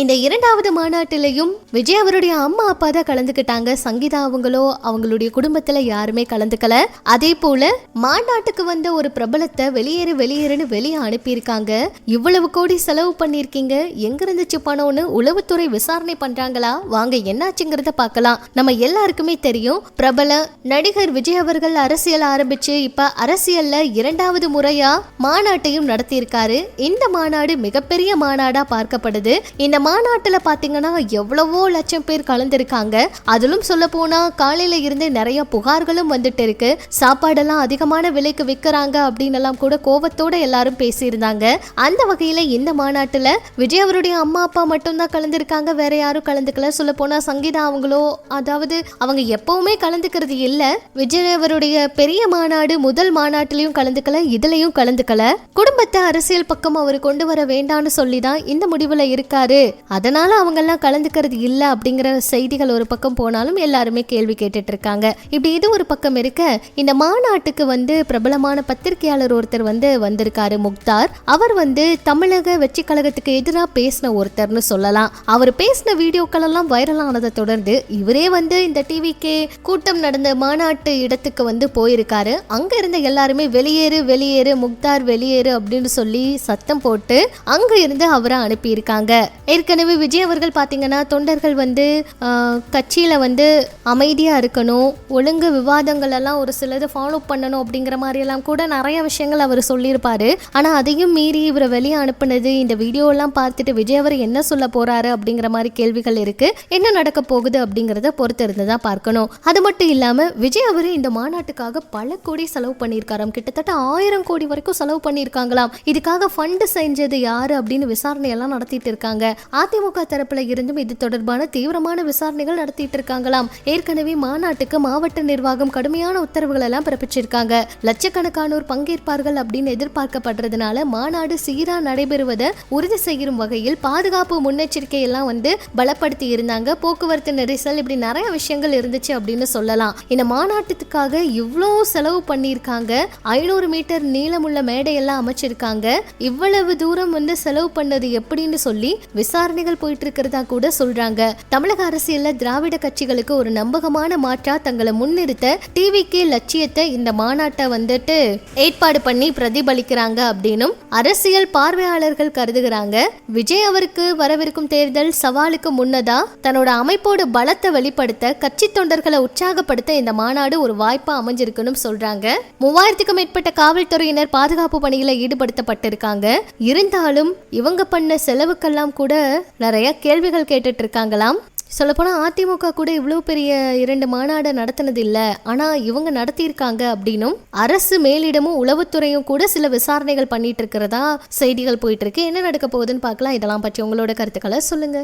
இந்த இரண்டாவது மாநாட்டிலையும் விஜய் அவருடைய அம்மா அப்பா தான் கலந்துக்கிட்டாங்க. சங்கீதா அவங்களோ அவங்களுடைய குடும்பத்துல யாருமே கலந்துக்கல. அதே போல மாநாட்டுக்கு வந்த ஒரு பிரபலத்தை வெளியேறு வெளியேறுன்னு வெளியே அனுப்பியிருக்காங்க. இவ்வளவு கோடி செலவு பண்ணிருக்கீங்க எங்க இருந்துச்சு பணம்னு உளவுத்துறை விசாரணை பண்றாங்களா? வாங்க என்னாச்சுங்கிறத பார்க்கலாம். நம்ம எல்லாருக்குமே தெரியும் பிரபல நடிகர் விஜய் அவர்கள் அரசியல் ஆரம்பிச்சு இப்ப அரசியல்ல இரண்டாவது முறையா மாநாட்டையும் நடத்தியிருக்காரு. இந்த மாநாடு மிகப்பெரிய மாநாடா பார்க்கப்படுது. இந்த மாநாட்டுல பாத்தீங்கன்னா எவ்வளவோ லட்சம் பேர் கலந்திருக்காங்க. அதிலும் சொல்ல போனா காலையில இருந்து நிறைய புகார்களும் வந்துட்டு இருக்கு. சாப்பாடெல்லாம் அதிகமான விலைக்கு விற்கிறாங்க அப்படின்னு எல்லாம் கூட கோபத்தோட எல்லாரும் பேசியிருந்தாங்க. அந்த வகையில இந்த மாநாட்டுல விஜய் அவருடைய அம்மா அப்பா மட்டும்தான் கலந்திருக்காங்க. வேற யாரும் கலந்துக்கல. சொல்ல போனா சங்கீதா அவங்களோ அதாவது அவங்க எப்பவுமே கலந்துக்கிறது இல்ல. விஜய் அவருடைய பெரிய மாநாடு முதல் மாநாட்டிலையும் கலந்துக்கல இதுலயும் கலந்துக்கல. குடும்பத்தை அரசியல் பக்கம் அவர் கொண்டு வர வேண்டாம்னு சொல்லி தான் இந்த முடிவுல இருக்காரு. அதனால அவங்க எல்லாம் கலந்துக்கிறது இல்ல அப்படிங்கிற செய்திகள் ஒரு பக்கம் போனாலும் எல்லாருமே கேள்வி கேட்டுட்டு இருக்காங்க இப்படி இது ஒரு பக்கம் இருக்க இந்த மாநாட்டுக்கு வந்து பிரபலமான பத்திரிகையாளர் ஒருத்தர் வந்து வந்திருக்காரு முக்தார். அவர் வந்து தமிழக வெற்றி கழகத்துக்கு எதிராக பேசின ஒருத்தர்னு சொல்லலாம். அவர் பேசின வீடியோக்கள் எல்லாம் வைரல் ஆனதை தொடர்ந்து இவரே வந்து இந்த டிவிக்கு கூட்டம் நடந்த மாநாட்டு இடத்துக்கு வந்து போயிருக்காரு. அங்க இருந்த எல்லாருமே வெளியேறு வெளியேறு முக்தார் வெளியேறு அப்படின்னு சொல்லி சத்தம் போட்டு அங்க இருந்து அவரை அனுப்பியிருக்காங்க. ஏற்கனவே விஜய் அவர்கள் பார்த்தீங்கன்னா தொண்டர்கள் வந்து கட்சியில் வந்து அமைதியாக இருக்கணும் ஒழுங்கு விவாதங்கள் எல்லாம் ஒரு சிலது ஃபாலோ பண்ணணும் அப்படிங்கிற மாதிரி எல்லாம் கூட நிறைய விஷயங்கள் அவர் சொல்லியிருப்பார். ஆனால் அதையும் மீறி இவரை வெளியே அனுப்புனது இந்த வீடியோலாம் பார்த்துட்டு விஜய் அவர் என்ன சொல்ல போகிறாரு அப்படிங்கிற மாதிரி கேள்விகள் இருக்குது என்ன நடக்க போகுது அப்படிங்கிறத பொறுத்து இருந்து தான் பார்க்கணும். அது மட்டும் இல்லாமல் விஜய் அவர் இந்த மாநாட்டுக்காக பல கோடி செலவு பண்ணியிருக்காராம். கிட்டத்தட்ட ஆயிரம் கோடி வரைக்கும் செலவு பண்ணியிருக்காங்களாம். இதுக்காக ஃபண்டு செஞ்சது யார் அப்படின்னு விசாரணையெல்லாம் நடத்திட்டு இருக்காங்க. அதிமுக தரப்புல இருந்தும் இது தொடர்பான தீவிரமான விசாரணைகள் நடத்திட்டு இருக்காங்களாம். ஏற்கனவே மாநாட்டுக்கு மாவட்ட நிர்வாகம் கடுமையான உத்தரவுகள் எல்லாம் பிறப்பிச்சிருக்காங்க. லட்சக்கணக்கானோர் பங்கேற்பார்கள் அப்படின்னு எதிர்பார்க்கப்படுறதுனால மாநாடு சீரா நடைபெறுவதை உறுதி செய்யும் வகையில் பாதுகாப்பு முன்னெச்சரிக்கை எல்லாம் வந்து பலப்படுத்தி இருந்தாங்க. போக்குவரத்து நெரிசல் இப்படி நிறைய விஷயங்கள் இருந்துச்சு அப்படின்னு சொல்லலாம். இந்த மாநாட்டுக்காக இவ்வளோ செலவு பண்ணியிருக்காங்க. ஐநூறு மீட்டர் நீளமுள்ள மேடையெல்லாம் அமைச்சிருக்காங்க. இவ்வளவு தூரம் வந்து செலவு பண்ணது எப்படின்னு சொல்லி விசாரணைகள் போயிட்டு இருக்கிறதா கூட சொல்றாங்க. தமிழக அரசியல்ல திராவிட கட்சிகளுக்கு ஒரு நம்பகமான மாற்றா தங்களை முன்னிறுத்த டிவிக்கே லட்சியத்தை இந்த மாநாட்டை வந்துட்டு ஏற்பாடு பண்ணி பிரதிபலிக்கிறாங்க அப்படின்னும் அரசியல் பார்வையாளர்கள் கருதுகிறாங்க. விஜய் அவருக்கு வரவிருக்கும் தேர்தல் சவாலுக்கு முன்னதா தன்னோட அமைப்போட பலத்தை வெளிப்படுத்த கட்சி தொண்டர்களை உற்சாகப்படுத்த இந்த மாநாடு ஒரு வாய்ப்பா அமைஞ்சிருக்குன்னு சொல்றாங்க. மூவாயிரத்துக்கும் மேற்பட்ட காவல்துறையினர் பாதுகாப்பு பணியில ஈடுபடுத்தப்பட்டிருக்காங்க. இருந்தாலும் இவங்க பண்ண செலவுக்கெல்லாம் கூட நிறைய கேள்விகள் கேட்டுட்டு இருக்காங்களாம் சொல்லப்போனால் அதிமுக கூட இவ்வளோ பெரிய இரண்டு மாநாடு நடத்தினது இல்லை ஆனால் இவங்க நடத்தியிருக்காங்க அப்படின்னும் அரசு மேலிடமும் உளவுத்துறையும் கூட சில விசாரணைகள் பண்ணிட்டு இருக்கிறதா செய்திகள் போயிட்டு இருக்கு என்ன நடக்க போகுதுன்னு பார்க்கலாம். இதெல்லாம் பற்றி உங்களோட கருத்துக்களை சொல்லுங்க.